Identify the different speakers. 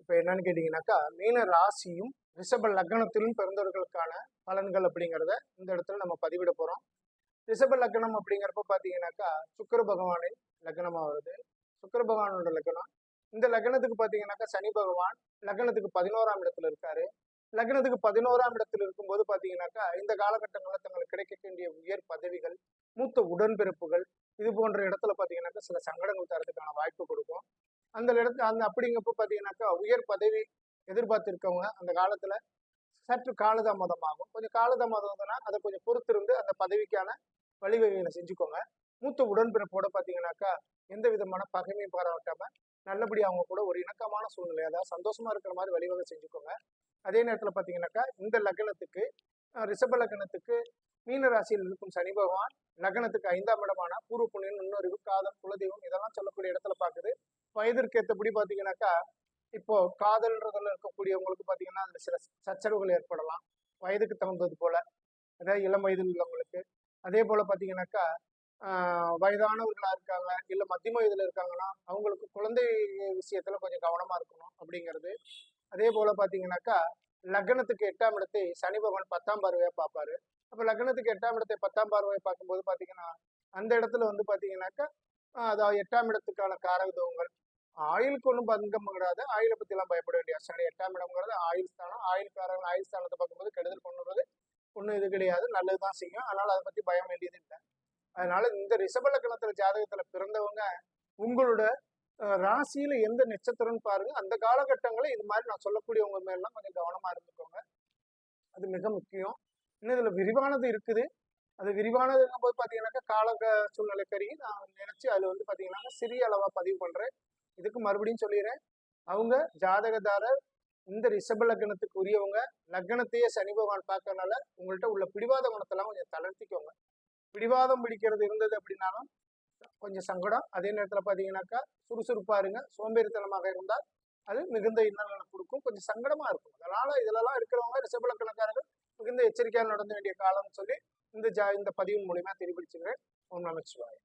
Speaker 1: இப்போ என்னன்னு கேட்டிங்கனாக்கா மீன ராசியும் ரிஷப லக்னத்திலும் பிறந்தவர்களுக்கான பலன்கள் அப்படிங்கிறத இந்த இடத்துல நம்ம பதிவிட போகிறோம் ரிஷப லக்னம் அப்படிங்கிறப்ப பார்த்தீங்கன்னாக்கா சுக்கர பகவானின் லக்னமாக வருது. சுக்கர பகவானோட லக்னம். இந்த லக்னத்துக்கு பார்த்தீங்கன்னாக்கா சனி பகவான் லக்னத்துக்கு பதினோராம் இடத்துல இருக்காரு. லக்னத்துக்கு பதினோராம் இடத்துல இருக்கும்போது பார்த்தீங்கன்னாக்கா இந்த காலகட்டங்களில் தங்களுக்கு கிடைக்க வேண்டிய உயர் பதவிகள் மூத்த உடன்பிறப்புகள் இது போன்ற இடத்துல பார்த்தீங்கன்னாக்கா சில சங்கடங்கள் தரதுக்கான வாய்ப்பு கொடுக்கும். அந்த இடத்துல அந்த அப்படிங்கப்போ பார்த்தீங்கன்னாக்கா உயர் பதவி எதிர்பார்த்துருக்கவங்க அந்த காலத்தில் சற்று காலதாமதமாகும். கொஞ்சம் காலதாமதம்னா அதை கொஞ்சம் பொறுத்திருந்து அந்த பதவிக்கான வழிவகைகளை செஞ்சுக்கோங்க. மூத்த உடன்பிறப்போட பார்த்தீங்கன்னாக்கா எந்த விதமான பகைமையும் பாராட்டாமல் நல்லபடி அவங்க கூட ஒரு இணக்கமான சூழ்நிலை அதாவது சந்தோஷமாக இருக்கிற மாதிரி வழிவகை செஞ்சுக்கோங்க. அதே நேரத்தில் பார்த்தீங்கன்னாக்கா இந்த லக்னத்துக்கு ரிஷப லக்னத்துக்கு மீன ராசியில் இருக்கும் சனி பகவான் லக்னத்துக்கு ஐந்தாம் இடமான பூர்வ புண்ணியம் நுண்ணறிவு காதல் குலதெய்வம் இதெல்லாம் சொல்லக்கூடிய இடத்துல பார்க்குது வயதிற்கு ஏற்றபடி பார்த்தீங்கன்னாக்கா இப்போ காதல்ன்றதுல இருக்கக்கூடியவங்களுக்கு பார்த்தீங்கன்னா அதில் சில சச்சரவுகள் ஏற்படலாம். வயதுக்கு தகுந்தது போல அதாவது இளம் வயதில் உள்ளவங்களுக்கு. அதே போல பார்த்தீங்கன்னாக்கா வயதானவர்களாக வயதானவர்களா இருக்காங்க இல்லை மத்திய வயதுல இருக்காங்கன்னா அவங்களுக்கு குழந்தை விஷயத்துல கொஞ்சம் கவனமா இருக்கணும் அப்படிங்கிறது. அதே போல பார்த்தீங்கன்னாக்கா லக்னத்துக்கு எட்டாம் இடத்தை சனி பகவான் பத்தாம் பார்வையா பார்ப்பாரு. அப்போ லக்னத்துக்கு எட்டாம் இடத்தை பத்தாம் பார்வையை பார்க்கும்போது பார்த்தீங்கன்னா அந்த இடத்துல வந்து பார்த்தீங்கன்னாக்கா அதாவது எட்டாம் இடத்துக்கான காரகத்துவங்கள். ஆயுளுக்கு ஒன்றும் பங்கம் கிடையாது ஆயுளை பத்தி எல்லாம் பயப்பட வேண்டிய சனி எட்டாம் இடம்ங்கிறது ஆயுள் ஸ்தானம் ஆயுள்காரங்க ஆயுள் ஸ்தானத்தை பார்க்கும்போது கெடுதல் பண்ணுறது ஒன்றும் இது கிடையாது நல்லதுதான் செய்யும். அதனால அதை பத்தி பயம் வேண்டியது இல்லை. அதனால இந்த ரிஷப லக்னத்துல ஜாதகத்துல பிறந்தவங்க உங்களோட ராசியில எந்த நட்சத்திரம்னு பாருங்க. அந்த காலகட்டங்களில் இது மாதிரி நான் சொல்லக்கூடியவங்க மேலாம் கொஞ்சம் கவனமா இருந்துக்கோங்க. அது மிக முக்கியம். இன்னும் இதுல விரிவானது இருக்குது. அது விரிவானதுங்கும் போது பாத்தீங்கன்னாக்கா கால சூழ்நிலை கறி நான் நினைச்சு அது வந்து பாத்தீங்கன்னா சிறிய அளவா பதிவு பண்றேன். இதுக்கு மறுபடியும் சொல்லிடுறேன் அவங்க ஜாதகதாரர் இந்த ரிஷப லக்னத்துக்கு உரியவங்க லக்னத்தையே சனி பகவான் பார்க்கறனால உங்கள்கிட்ட உள்ள பிடிவாத குணத்தெல்லாம் கொஞ்சம் தளர்த்திக்கோங்க. பிடிவாதம் பிடிக்கிறது இருந்தது அப்படின்னாலும் கொஞ்சம் சங்கடம். அதே நேரத்தில் பார்த்தீங்கன்னாக்கா சுறுசுறுப்பாக இருங்க. சோம்பேறித்தனமாக இருந்தால் அது மிகுந்த இன்னல்களை கொடுக்கும். கொஞ்சம் சங்கடமாக இருக்கும். அதனால் இதிலலாம் இருக்கிறவங்க ரிசபலக்கணக்காரர்கள் மிகுந்த எச்சரிக்கையாக நடந்து வேண்டிய காலம்னு சொல்லி இந்த ஜா இந்த பதிவின் மூலியமாக தெரிவிச்சுக்கிறேன். ஓம் நமச்சிவாய்